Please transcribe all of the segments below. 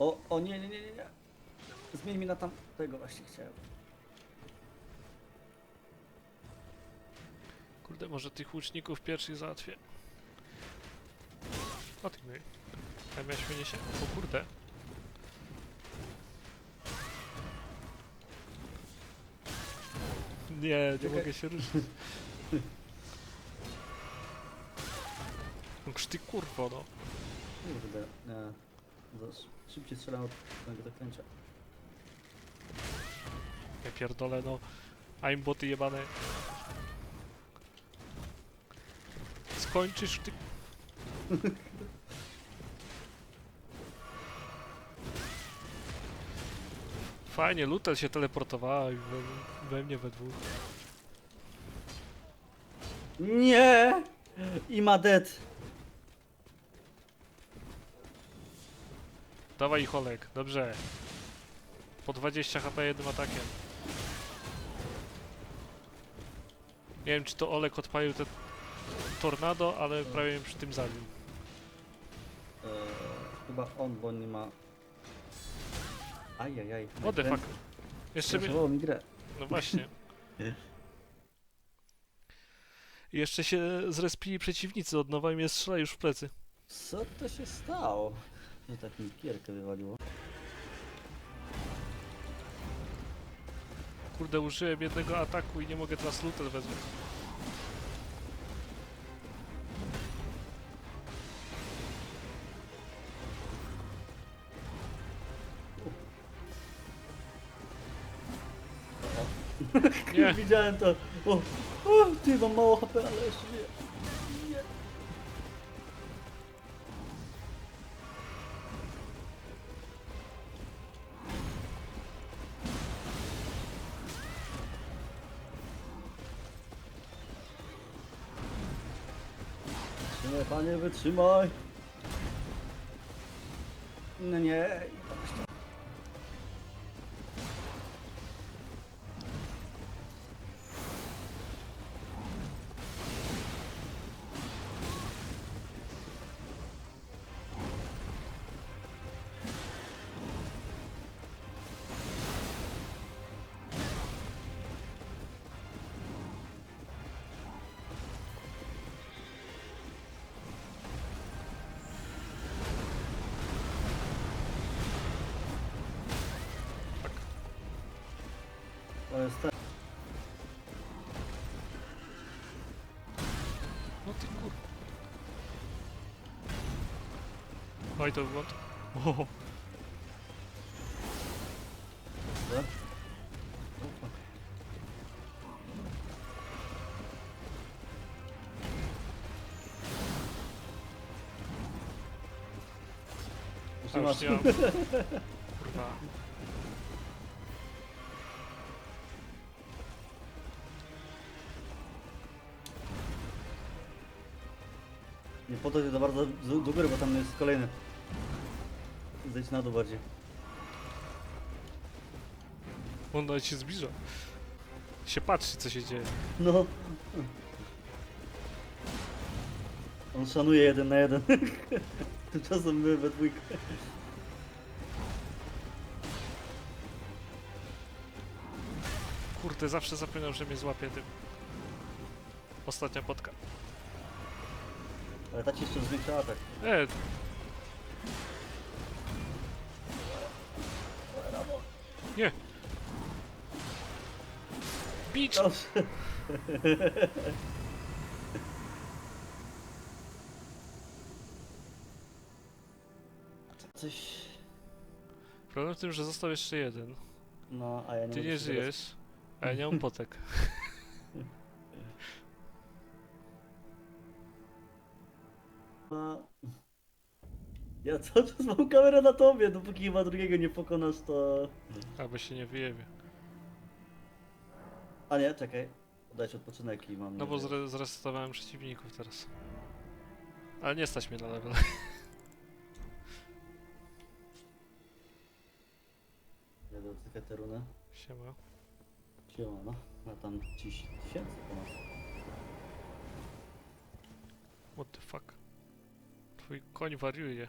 O, o nie, nie, nie, nie, nie. Zmień mi na tam tego właśnie chciałem. Kurde, może tych łuczników pierwszych załatwię. O ty mój. A miałeś mnie się? O kurde. Nie, nie mogę się ruszyć. No ty kurwo, no. Kurde, nie. Za szybciej strzelam od tego zaklęcia. Ja pierdolę, no. Aimboty jebane. Skończysz ty... Fajnie, Lutel się teleportowała i we, we mnie we dwóch. Nie! I ma dead. Dawaj ich Olek, dobrze. Po 20 HP jednym atakiem. Nie wiem czy to Olek odpalił te tornado, ale prawie mnie przy tym zabił. Eee, chyba on, bo nie ma... Ajajaj. What the fuck? Jeszcze. Zraszowało mi grę. No właśnie. I Jeszcze się zrespili przeciwnicy od nowa i mnie strzela już w plecy. Co to się stało? Że tak mi gierkę wywaliło. Kurde, użyłem jednego ataku i nie mogę teraz lutel wezwać. Nie, Widziałem to. O, o, ty mam mało HP, ale jeszcze nie. Wytrzymaj, panie, wytrzymaj. No nie. To jest tak. no ty kur... Oj, to wygląda... O, Dobrze. Ufa. a już Trzymasz. nie mam... Kurwa. Podchodź za bardzo do, do góry, bo tam jest kolejny. Zejdź na dół bardziej. On nawet się zbliża. Się patrzy, co się dzieje. No. On szanuje jeden na jeden. Tymczasem my we dwójkę. Kurde, zawsze zapominam, że mnie złapie tym. Ostatnia potka. Ale ta ci jeszcze zwiększa atak. E, nie. Bicz! Proszę. Coś... Problem w tym, że został jeszcze jeden. No, a ja nie Ty mogę nie się teraz- żyjesz, a ja nie mam potek. Ja cały czas mam kamerę na tobie, dopóki chyba drugiego nie pokonasz, to... Albo się nie wyjebie. A nie, czekaj. Dać odpoczynek i mam... No bo nadzieję. zre zresetowałem przeciwników teraz. Ale nie stać mnie na level. Ja dotykać te runy. Siema. Siema, no. A tam dziś tysięcy ponad. What the fuck? Twój koń wariuje.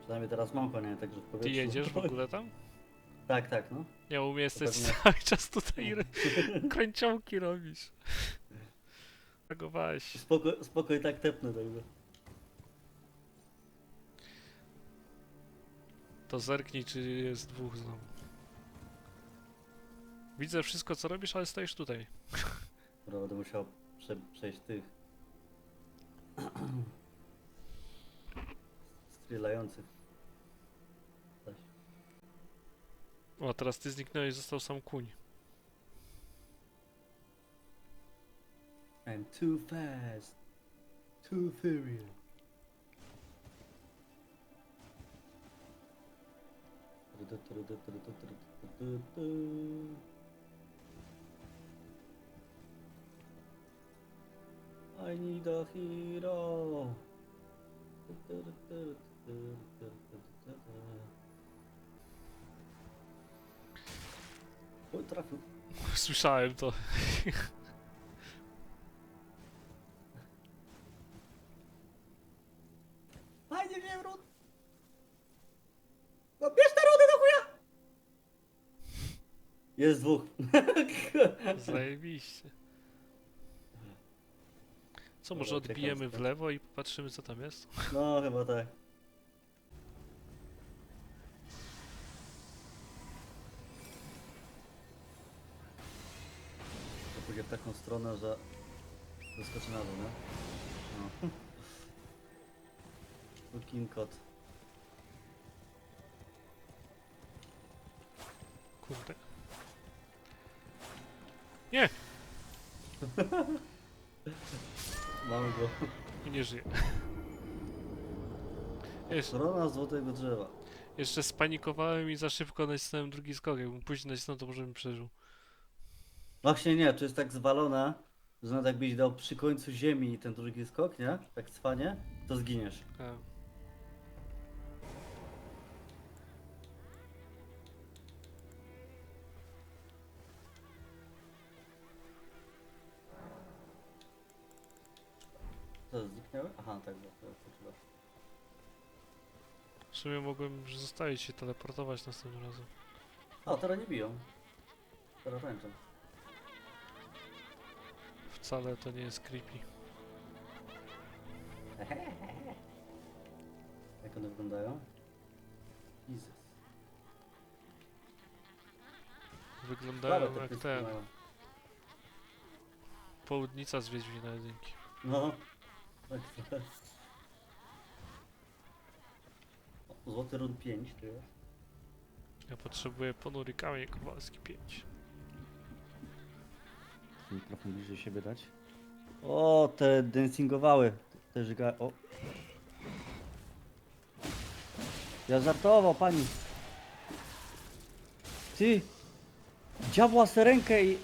Przynajmniej teraz mam konia, także w Ty powietrzu. jedziesz w ogóle tam? Tak, tak, no. Nie, u mnie jesteś pewnie. cały czas tutaj re- kręciołki robisz. Reagowałeś. Spoko, spoko i tak tepnę tego. To zerknij, czy jest dwóch znowu. Widzę wszystko, co robisz, ale stoisz tutaj. Dobra, będę musiał prze, przejść tych... Strzelających. O, teraz ty zniknąłeś, został sam kuń. I'm too fast. Too furious. I need a hero. Oj, trafił. Słyszałem to. Fajnie wiem, Rud! No bierz te rudy do chuja! Jest dwóch. Zajebiście. Co, może Dobra, odbijemy w lewo i popatrzymy, co tam jest? No, chyba tak. To pójdzie w taką stronę, że wyskoczy na dół, nie? No. Looking kot. Kurde. Nie! I nie żyje. Jeszcze, Strona złotego drzewa. jeszcze spanikowałem i za szybko nacisnąłem drugi skok. Jakbym później nacisnął, to może bym przeżył. Właśnie nie, to jest tak zwalone, że nawet jakbyś dał przy końcu ziemi ten drugi skok, nie? Tak cwanie, to zginiesz. A. Zniknęły? Aha, tak, bo to. W sumie mogłem już zostawić się teleportować następnym razem. A, teraz nie biją. Teraz tańczą. Wcale to nie jest creepy. Jak one wyglądają? Jezus. Wyglądają te jak pyski ten. mają. Południca z Wiedźmina jedynki. No. O, Złoty run 5 tu jest. Ja potrzebuję ponury kamień kowalski 5. Mikrofon bliżej siebie dać. O, te dancingowały. Te żyga... O. Ja żartował, pani. Ty! Diabła se rękę i...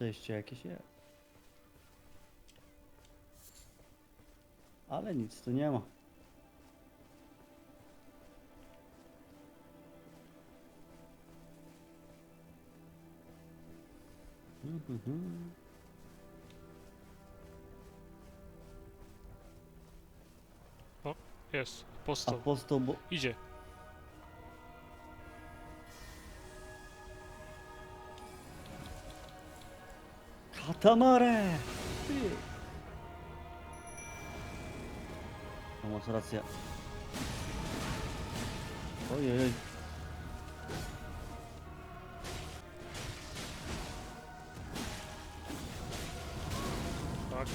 Przejście jakieś jest. Ale nic tu nie ma. Mhm. Jest. Postał. Apostoł bo... Idzie. Katamare! Ty! No masz rację. Ojej. Tak.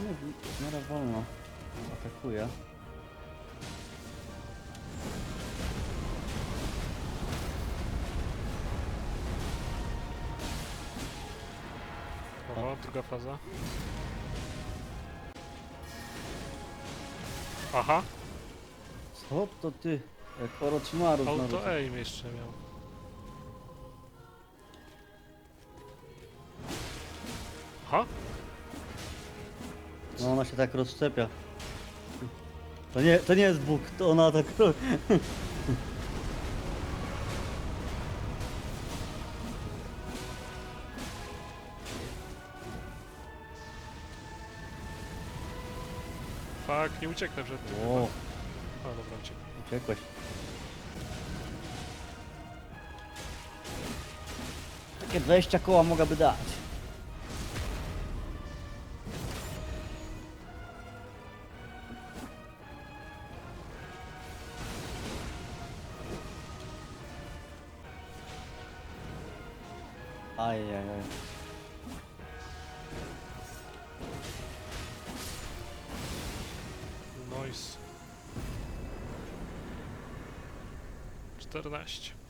Nie, w miarę wolno atakuje. Oho, druga faza. Aha, Co to ty? Jak Orochimaru auto aim jeszcze miał. Aha, No ona się tak rozszczepia. To nie, to nie jest Bóg, to ona tak... fuck, nie ucieknę przed tym. O, A, dobra, uciekłem. uciekłeś. Takie 20 koła mogłaby dać. Ajajaj. 14.